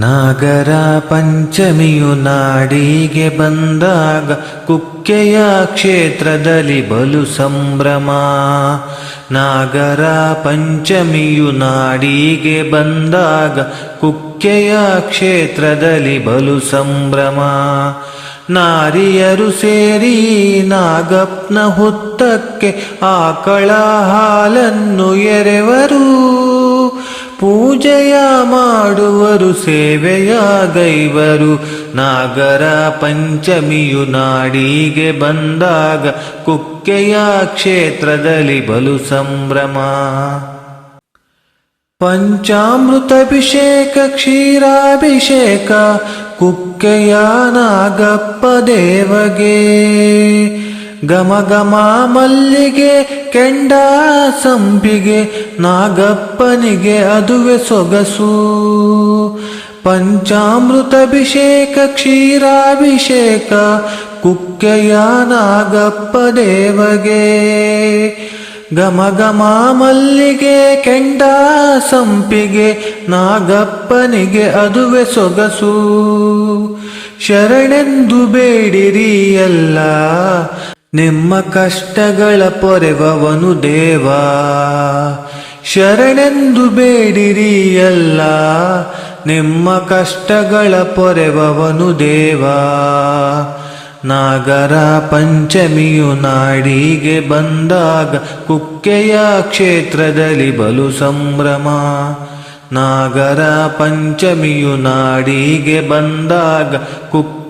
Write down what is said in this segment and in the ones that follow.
ನಾಗರ ಪಂಚಮಿಯು ನಾಡಿಗೆ ಬಂದಾಗ ಕುಕ್ಕೆಯ ಕ್ಷೇತ್ರದಲ್ಲಿ ಬಲು ಸಂಭ್ರಮ. ನಾಗರ ಪಂಚಮಿಯು ನಾಡಿಗೆ ಬಂದಾಗ ಕುಕ್ಕೆಯ ಕ್ಷೇತ್ರದಲ್ಲಿ ಬಲು ಸಂಭ್ರಮ. ನಾರಿಯರು ಸೇರಿ ನಾಗಪ್ನ ಹುತ್ತಕ್ಕೆ ಆಕಳ ಹಾಲನ್ನು ಎರೆವರು. ಪೂಜೆಯ ಮಾಡುವರು ಸೇವೆಯ ಗೈವರು ನಾಗರ ಪಂಚಮಿಯು ನಾಡಿಗೆ ಬಂದಾಗ ಕುಕ್ಕೆಯ ಕ್ಷೇತ್ರದಲ್ಲಿ ಬಲು ಸಂಭ್ರಮ. ಪಂಚಾಮೃತಾಭಿಷೇಕ ಕ್ಷೀರಾಭಿಷೇಕ, ಕುಕ್ಕೆಯ ನಾಗಪ್ಪ ದೇವಗೆ. ಗಮ ಗಮ ಮಲ್ಲಿಗೆ ಕೆಂಡ ಸಂಪಿಗೆ, ನಾಗಪ್ಪನಿಗೆ ಅದುವೆ ಸೊಗಸು. ಪಂಚಾಮೃತಾಭಿಷೇಕ ಕ್ಷೀರಾಭಿಷೇಕ, ಕುಕ್ಕೆಯ ನಾಗಪ್ಪ ದೇವಗೆ. ಗಮ ಗಮ ಮಲ್ಲಿಗೆ, ಕೆಂಡ ಸಂಪಿಗೆ, ನಾಗಪ್ಪನಿಗೆ ಅದುವೆ ಸೊಗಸು. ಶರಣೆಂದು ಬೇಡಿರಿ ಎಲ್ಲ. ನಿಮ್ಮ ಕಷ್ಟಗಳ ಪೊರೆವವನು ದೇವ. ಶರಣೆಂದು ಬೇಡಿರಿ ಎಲ್ಲ, ನಿಮ್ಮ ಕಷ್ಟಗಳ ಪೊರೆವವನು ದೇವ. ನಾಗರ ಪಂಚಮಿಯು ನಾಡಿಗೆ ಬಂದಾಗ ಕುಕ್ಕೆಯ ಕ್ಷೇತ್ರದಲ್ಲಿ ಬಲು ಸಂಭ್ರಮ. ನಾಗರ ಪಂಚಮಿಯು ನಾಡಿಗೆ ಬಂದಾಗ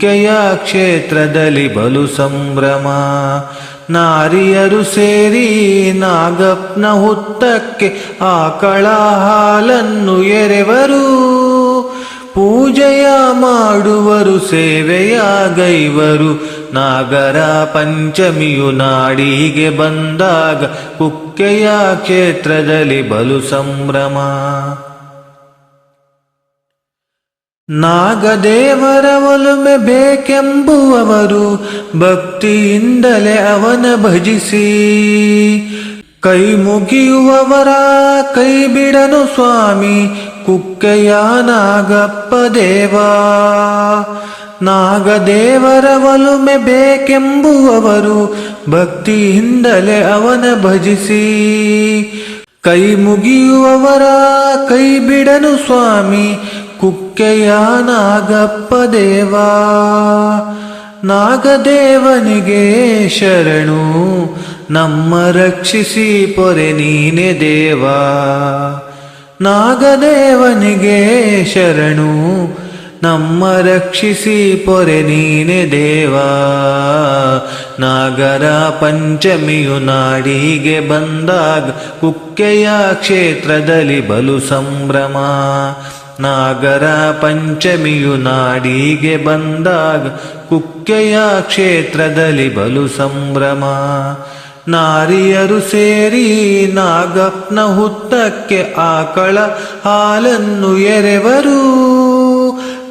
ಕುಕ್ಕೆಯ ಕ್ಷೇತ್ರದಲ್ಲಿ ಬಲು ಸಂಭ್ರಮ. ನಾರಿಯರು ಸೇರಿ ನಾಗಪ್ನ ಹುತ್ತಕ್ಕೆ ಆಕಳ ಹಾಲನ್ನು ಎರೆವರು. ಪೂಜೆಯ ಮಾಡುವರು ಸೇವೆಯ ಗೈವರು ನಾಗರ ಪಂಚಮಿಯು ನಾಡಿಗೆ ಬಂದಾಗ ಕುಕ್ಕೆಯ ಕ್ಷೇತ್ರದಲ್ಲಿ ಬಲು ಸಂಭ್ರಮ. ನಾಗದೇವರ ಒಲುಮೆ ಬೇಕೆಂಬುವವರು ಭಕ್ತಿಯಿಂದಲೇ ಅವನ ಭಜಿಸಿ. ಕೈ ಮುಗಿಯುವವರ ಕೈ ಬಿಡನು ಸ್ವಾಮಿ, ಕುಕ್ಕೆಯ ನಾಗಪ್ಪ ದೇವಾ. ನಾಗದೇವರ ಒಲುಮೆ ಬೇಕೆಂಬುವವರು ಭಕ್ತಿಯಿಂದಲೇ ಅವನ ಭಜಿಸಿ. ಕೈ ಮುಗಿಯುವವರ ಕೈ ಬಿಡನು ಸ್ವಾಮಿ ಕುಕ್ಕೆಯ ನಾಗಪ್ಪ ದೇವಾ, ನಾಗದೇವನಿಗೆ ಶರಣು, ನಮ್ಮ ರಕ್ಷಿಸಿ ಪೊರೆ ನೀನೆ ದೇವಾ. ನಾಗದೇವನಿಗೆ ಶರಣು, ನಮ್ಮ ರಕ್ಷಿಸಿ ಪೊರೆ ನೀನೆ ದೇವಾ. ನಾಗರ ಪಂಚಮಿಯು ನಾಡಿಗೆ ಬಂದಾಗ ಕುಕ್ಕೆಯ ಕ್ಷೇತ್ರದಲ್ಲಿ ಬಲು ಸಂಭ್ರಮ. ನಾಗರ ಪಂಚಮಿಯು ನಾಡಿಗೆ ಬಂದಾಗ ಕುಕ್ಕೆಯ ಕ್ಷೇತ್ರದಲ್ಲಿ ಬಲು ಸಂಭ್ರಮ. ನಾರಿಯರು ಸೇರಿ ನಾಗಪ್ನ ಹುತ್ತಕ್ಕೆ ಆಕಳ ಹಾಲನ್ನು ಎರೆವರು.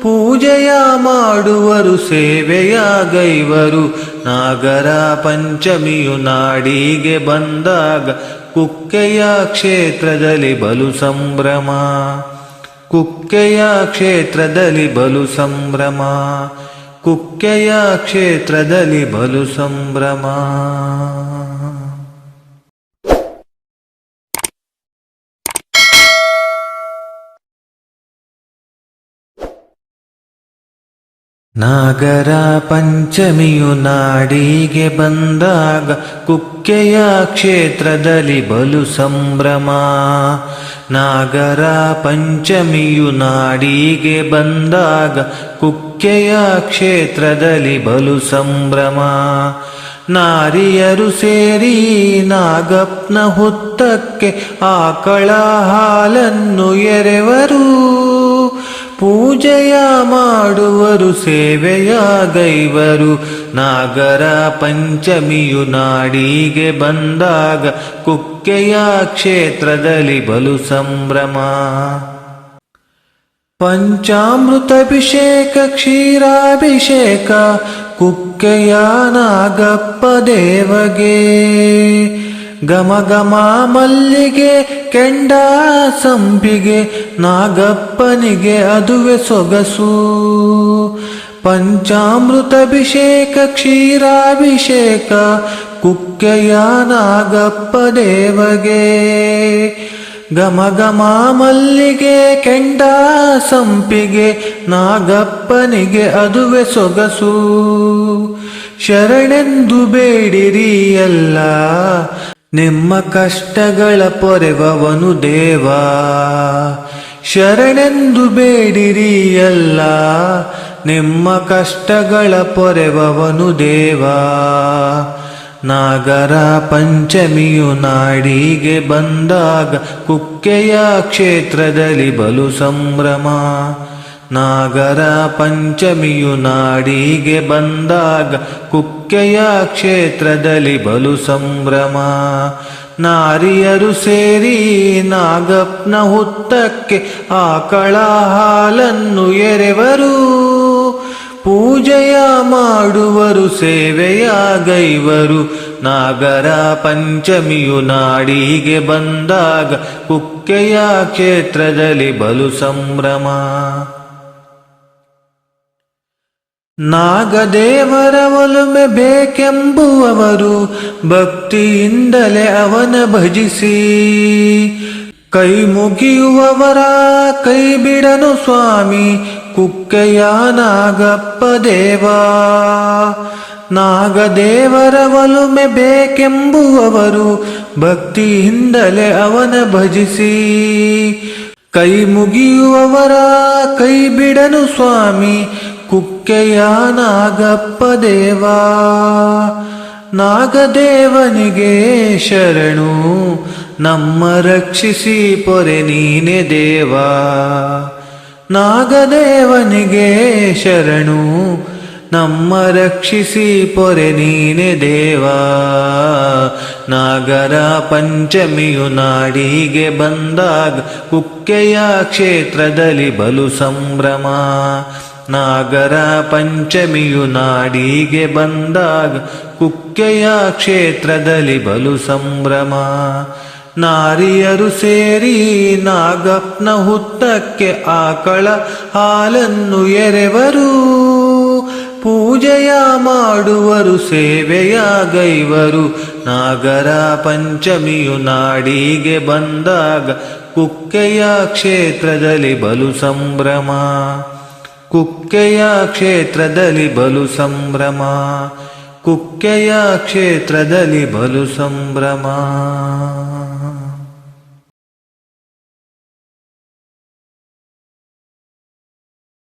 ಪೂಜೆಯ ಮಾಡುವರು ಸೇವೆಯ ಗೈವರು ನಾಗರ ಪಂಚಮಿಯು ನಾಡಿಗೆ ಬಂದಾಗ ಕುಕ್ಕೆಯ ಕ್ಷೇತ್ರದಲ್ಲಿ ಬಲು ಸಂಭ್ರಮ. ಕುಕ್ಕೆಯ ಕ್ಷೇತ್ರದಲ್ಲಿ ಬಲು ಸಂಭ್ರಮ ಕುಕ್ಕೆಯ ಕ್ಷೇತ್ರದಲ್ಲಿ ಬಲು ಸಂಭ್ರಮ ನಾಗರ ಪಂಚಮಿಯು ನಾಡಿಗೆ ಬಂದಾಗ ಕುಕ್ಕೆಯ ಕ್ಷೇತ್ರದಲ್ಲಿ ಬಲು ಸಂಭ್ರಮ. ನಾಗರ ಪಂಚಮಿಯು ನಾಡಿಗೆ ಬಂದಾಗ ಕುಕ್ಕೆಯ ಕ್ಷೇತ್ರದಲ್ಲಿ ಬಲು ಸಂಭ್ರಮ. ನಾರಿಯರು ಸೇರಿ ನಾಗಪ್ನ ಹುತ್ತಕ್ಕೆ ಆಕಳ ಹಾಲನ್ನು ಎರೆವರು ಮಾಡುವರು ಸೇವೆಯ ಗೈವರು ನಾಗರ ಪಂಚಮಿಯು ನಾಡಿಗೆ ಬಂದಾಗ ಕುಕ್ಕೆಯ ಕ್ಷೇತ್ರದಲ್ಲಿ ಬಲು ಸಂಭ್ರಮ. ಪಂಚಾಮೃತಾಭಿಷೇಕ ಕ್ಷೀರಾಭಿಷೇಕ, ಕುಕ್ಕೆಯ ನಾಗಪ್ಪ ದೇವಗೆ. ಗಮ ಗಮ ಮಲ್ಲಿಗೆ, ಕೆಂಡ ಸಂಪಿಗೆ, ನಾಗಪ್ಪನಿಗೆ ಅದುವೆ ಸೊಗಸು. ಪಂಚಾಮೃತಾಭಿಷೇಕ ಕ್ಷೀರಾಭಿಷೇಕ, ಕುಕ್ಕೆಯ ನಾಗಪ್ಪ ದೇವಗೆ. ಗಮ ಗಮ ಮಲ್ಲಿಗೆ, ಕೆಂಡ ಸಂಪಿಗೆ, ನಾಗಪ್ಪನಿಗೆ ಅದುವೆ ಸೊಗಸು. ಶರಣೆಂದು ಬೇಡಿರಿ ಎಲ್ಲ. ನಿಮ್ಮ ಕಷ್ಟಗಳ ಪೊರೆವವನು ದೇವ. ಶರಣೆಂದು ಬೇಡಿರಿ ಎಲ್ಲ, ನಿಮ್ಮ ಕಷ್ಟಗಳ ಪೊರೆವವನು ದೇವ. ನಾಗರ ಪಂಚಮಿಯು ನಾಡಿಗೆ ಬಂದಾಗ ಕುಕ್ಕೆಯ ಕ್ಷೇತ್ರದಲ್ಲಿ ಬಲು ಸಂಭ್ರಮ. ನಾಗರ ಪಂಚಮಿಯು ನಾಡಿಗೆ ಬಂದಾಗ ಕುಕ್ಕೆಯ ಕ್ಷೇತ್ರದಲ್ಲಿ ಬಲು ಸಂಭ್ರಮ. ನಾರಿಯರು ಸೇರಿ ನಾಗಪ್ನ ಹುತ್ತಕ್ಕೆ ಆಕಳ ಹಾಲನ್ನು ಎರೆವರು. ಪೂಜೆಯ ಮಾಡುವರು ಸೇವೆಯ ಗೈವರು ನಾಗರ ಪಂಚಮಿಯು ನಾಡಿಗೆ ಬಂದಾಗ ಕುಕ್ಕೆಯ ಕ್ಷೇತ್ರದಲ್ಲಿ ಬಲು ಸಂಭ್ರಮ. ನಾಗದೇವರ ಒಲುಮೆ ಬೇಕೆಂಬುವವರು ಭಕ್ತಿಯಿಂದಲೇ ಅವನ ಭಜಿಸಿ. ಕೈ ಮುಗಿಯುವವರ ಕೈ ಬಿಡನು ಸ್ವಾಮಿ, ಕುಕ್ಕೆಯ ನಾಗಪ್ಪ ದೇವ. ನಾಗದೇವರ ಒಲುಮೆ ಬೇಕೆಂಬುವವರು ಭಕ್ತಿಯಿಂದಲೇ ಅವನ ಭಜಿಸಿ. ಕೈ ಮುಗಿಯುವವರ ಕೈ ಬಿಡನು ಸ್ವಾಮಿ ಕುಕ್ಕೆಯ ನಾಗಪ್ಪ ದೇವಾ ನಾಗದೇವನಿಗೆ ಶರಣು ನಮ್ಮ ರಕ್ಷಿಸಿ ಪೊರೆ ನೀನೆ ದೇವಾ ನಾಗದೇವನಿಗೆ ಶರಣು ನಮ್ಮ ರಕ್ಷಿಸಿ ಪೊರೆ ನೀನೆ ದೇವಾ. ನಾಗರ ಪಂಚಮಿಯು ನಾಡಿಗೆ ಬಂದಾಗ ಕುಕ್ಕೆಯ ಕ್ಷೇತ್ರದಲ್ಲಿ ಬಲು ಸಂಭ್ರಮ. ನಾಗರ ಪಂಚಮಿಯು ನಾಡಿಗೆ ಬಂದಾಗ ಕುಕ್ಕೆಯ ಕ್ಷೇತ್ರದಲ್ಲಿ ಬಲು ಸಂಭ್ರಮ. ನಾರಿಯರು ಸೇರಿ ನಾಗಪ್ನ ಹುತ್ತಕ್ಕೆ ಆಕಳ ಹಾಲನ್ನು ಎರೆವರು. ಪೂಜೆಯ ಮಾಡುವರು ಸೇವೆಯ ಗೈವರು ನಾಗರ ಪಂಚಮಿಯು ನಾಡಿಗೆ ಬಂದಾಗ ಕುಕ್ಕೆಯ ಕ್ಷೇತ್ರದಲ್ಲಿ ಬಲು ಸಂಭ್ರಮ. ಕುಕ್ಕೆಯ ಕ್ಷೇತ್ರದಲ್ಲಿ ಬಲು ಸಂಭ್ರಮ. ಕುಕ್ಕೆಯ ಕ್ಷೇತ್ರದಲ್ಲಿ ಬಲು ಸಂಭ್ರಮ.